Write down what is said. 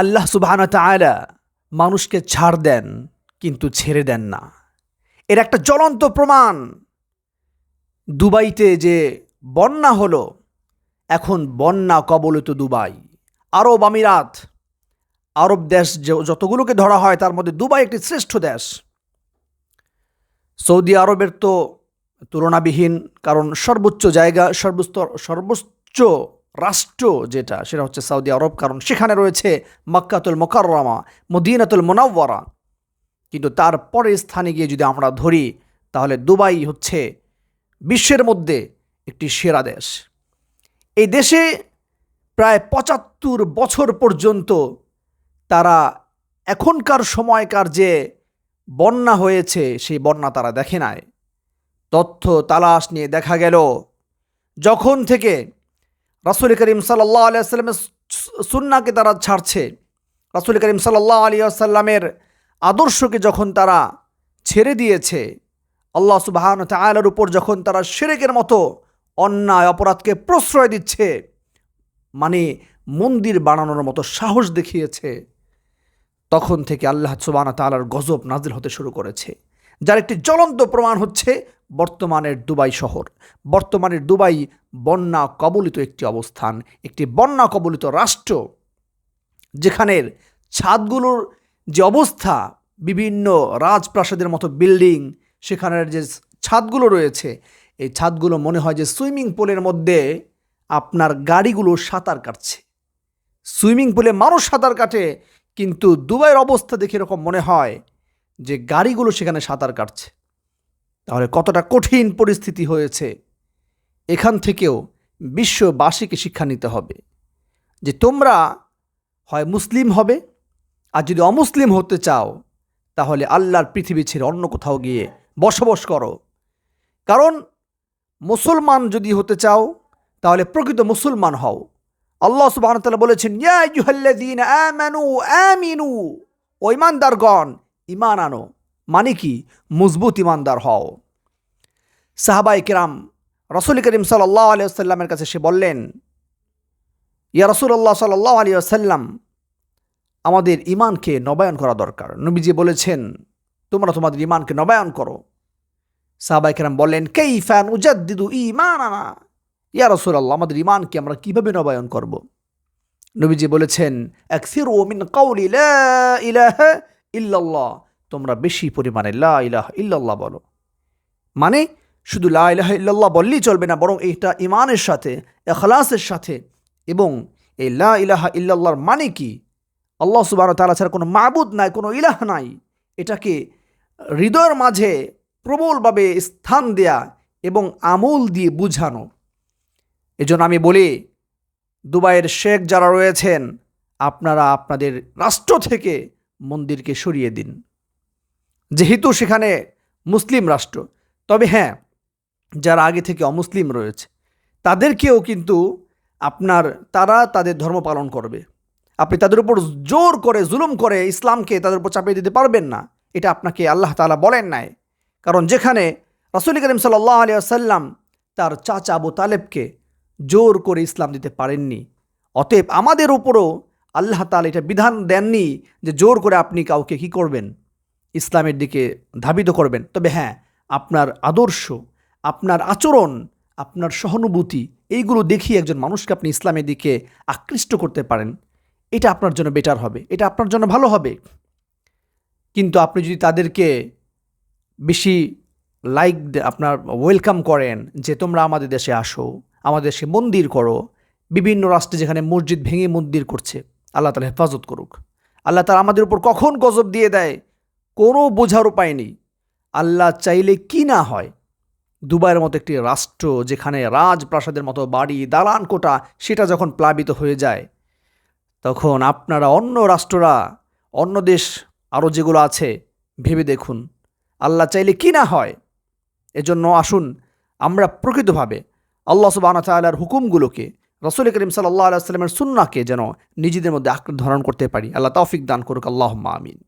আল্লাহ সুবাহানা তাআলা মানুষকে ছাড় দেন, কিন্তু ছেড়ে দেন না। এর একটা জ্বলন্ত প্রমাণ। দুবাইতে যে বন্যা হলো, এখন বন্যা কবলিত দুবাই। আরব আমিরাত, আরব দেশ যতগুলোকে ধরা হয়, তার মধ্যে দুবাই একটি শ্রেষ্ঠ দেশ। সৌদি আরবের তো তুলনাবিহীন, কারণ সর্বোচ্চ জায়গা, সর্বোচ্চ সর্বোচ্চ রাষ্ট্র যেটা, সেটা হচ্ছে সৌদি আরব, কারণ সেখানে রয়েছে মক্কাতুল মোকাররমা, মদিনাতুল মোনাব্বরা কিন্তু তার পরের স্থানে গিয়ে যদি আমরা ধরি, তাহলে দুবাই হচ্ছে বিশ্বের মধ্যে একটি সেরা দেশ। এই দেশে প্রায় পঁচাত্তর বছর পর্যন্ত তারা এখনকার সময়কার যে বন্যা হয়েছে, সেই বন্যা তারা দেখে নাই। তথ্য, তালাশ নিয়ে দেখা গেল, যখন থেকে রাসুল করিম সাল্লাহ আলিয়াল্লামের সুন্নাকে তারা ছাড়ছে। রাসুল করিম সাল্লাহ আলী আসাল্লামের আদর্শকে যখন তারা ছেড়ে দিয়েছে, আল্লাহ সুবাহান তালার উপর যখন তারা সেরেকের মতো অন্যায়, অপরাধকে প্রশ্রয় দিচ্ছে মানে মন্দির বানানোর মতো সাহস দেখিয়েছে, তখন থেকে আল্লাহ সুবাহ তালার গজব নাজিল হতে শুরু করেছে। যার একটি জ্বলন্ত প্রমাণ হচ্ছে বর্তমানের দুবাই শহর। বর্তমানের দুবাই বন্যা কবলিত একটি অবস্থান, একটি বন্যা কবলিত রাষ্ট্র, যেখানের ছাদগুলোর যে অবস্থা, বিভিন্ন রাজপ্রাসাদের মতো বিল্ডিং, সেখানের যে ছাদগুলো রয়েছে, এই ছাদগুলো মনে হয় যে সুইমিং পুলের মধ্যে আপনার গাড়িগুলো সাঁতার কাটছে। সুইমিং পুলে মানুষ সাঁতার কাটে, কিন্তু দুবাইয়ের অবস্থা দেখে এরকম মনে হয় যে গাড়িগুলো সেখানে সাঁতার কাটছে। তাহলে কতটা কঠিন পরিস্থিতি হয়েছে? এখান থেকেও বিশ্ববাসীকে শিক্ষা নিতে হবে যে তোমরা হয় মুসলিম হবে আর যদি অমুসলিম হতে চাও, তাহলে আল্লাহর পৃথিবী ছেড়ে অন্য কোথাও গিয়ে বসবাস করো। কারণ মুসলমান যদি হতে চাও, তাহলে প্রকৃত মুসলমান হও। আল্লাহ সুবাহ বলেছেন, ইয়া আইয়ুহাল্লাযীনা আমানু আমিনু। ও ইমানদারগণ ইমান আনো। মানে কি? মজবুত ইমানদার হও। সাহাবাই কিরাম রসুল করিম সাল্লাহ আলিয়াল্লামের কাছে সে বললেন, ইয়া রসুল্লাহ সাল্লাহ আলী আসাল্লাম আমাদের ইমানকে নবায়ন করা দরকার। নবীজি বলেছেন, তোমরা তোমাদের ইমানকে নবায়ন করো। সাহাবাই কিরাম বললেন কেই ফ্যান উজাদ উজাদ্দিদু ইমান আনা ইয়া রসুল্লাহ আমাদের ইমানকে আমরা কীভাবে নবায়ন করব? নবীজি বলেছেন এক একসির ওমিন কাউলি ইলাহা ইল্লাল্লাহ। তোমরা বেশি পরিমাণে লা ইলাহা ইল্লাল্লাহ বলো। মানে শুধু লা ইলাহ ইল্লাল্লাহ বললেই চলবে না, বরং এটা ইমানের সাথে এখলাসের সাথে এবং এই লা ইলাহা ইল্লাল্লাহর মানে কি? আল্লাহ সুবাহ তালা ছাড়া কোনো মাবুদ নাই, কোনো ইলাহ নাই। এটাকে হৃদয়ের মাঝে প্রবলভাবে স্থান দেয়া এবং আমল দিয়ে বুঝানো। এজন্য আমি বলি, দুবাইয়ের শেখ যারা রয়েছেন, আপনারা আপনাদের রাষ্ট্র থেকে মন্দিরকে সরিয়ে দিন। যেহেতু সেখানে মুসলিম রাষ্ট্র, তবে হ্যাঁ যারা আগে থেকে অমুসলিম রয়েছে, তাদেরকেও কিন্তু আপনার, তারা তাদের ধর্ম পালন করবে। আপনি তাদের উপর জোর করে, জুলুম করে ইসলামকে তাদের উপর চাপিয়ে দিতে পারবেন না, এটা আপনাকে আল্লাহ তালা বলেন নাই। কারণ যেখানে রাসুল করিম সাল্লাহ আলী আসাল্লাম তার চাচা আবু তালেবকে জোর করে ইসলাম দিতে পারেননি, অতএব আমাদের উপরও আল্লাহ তালা এটা বিধান দেননি যে জোর করে আপনি কাউকে কি করবেন? ইসলামের দিকে ধাবিত করবেন। তবে হ্যাঁ আপনার আদর্শ, আপনার আচরণ, আপনার সহানুভূতি, এইগুলো দেখিয়ে একজন মানুষকে আপনি ইসলামের দিকে আকৃষ্ট করতে পারেন। এটা আপনার জন্য বেটার হবে, এটা আপনার জন্য ভালো হবে। কিন্তু আপনি যদি তাদেরকে বেশি লাইক আপনার ওয়েলকাম করেন যে তোমরা আমাদের দেশে আসো, আমাদের দেশে মন্দির করো, বিভিন্ন রাষ্ট্রে যেখানে মসজিদ ভেঙে মন্দির করছে, আল্লাহ তালা হেফাজত করুক। আল্লাহ তালা আমাদের উপর কখন গজব দিয়ে দেয়? কোনো বোঝার উপায় নেই। আল্লাহ চাইলে কি না হয়? দুবাইয়ের মতো একটি রাষ্ট্র যেখানে রাজপ্রাসাদের মতো বাড়ি, দালান কোটা সেটা যখন প্লাবিত হয়ে যায়, তখন আপনারা অন্য রাষ্ট্ররা, অন্য দেশ আরও যেগুলো আছে, ভেবে দেখুন। আল্লাহ চাইলে কি না হয়? এজন্য আসুন, আমরা প্রকৃতভাবে আল্লাহ সুবাহ তাল্লার হুকুমগুলোকে, রসুল করিম সাল্লাহ আলাইস্লামের সুন্নাকে যেন নিজেদের মধ্যে আঁকড়ে ধারণ করতে পারি। আল্লাহ তৌফিক দান করুক। আল্লাহ আমিন।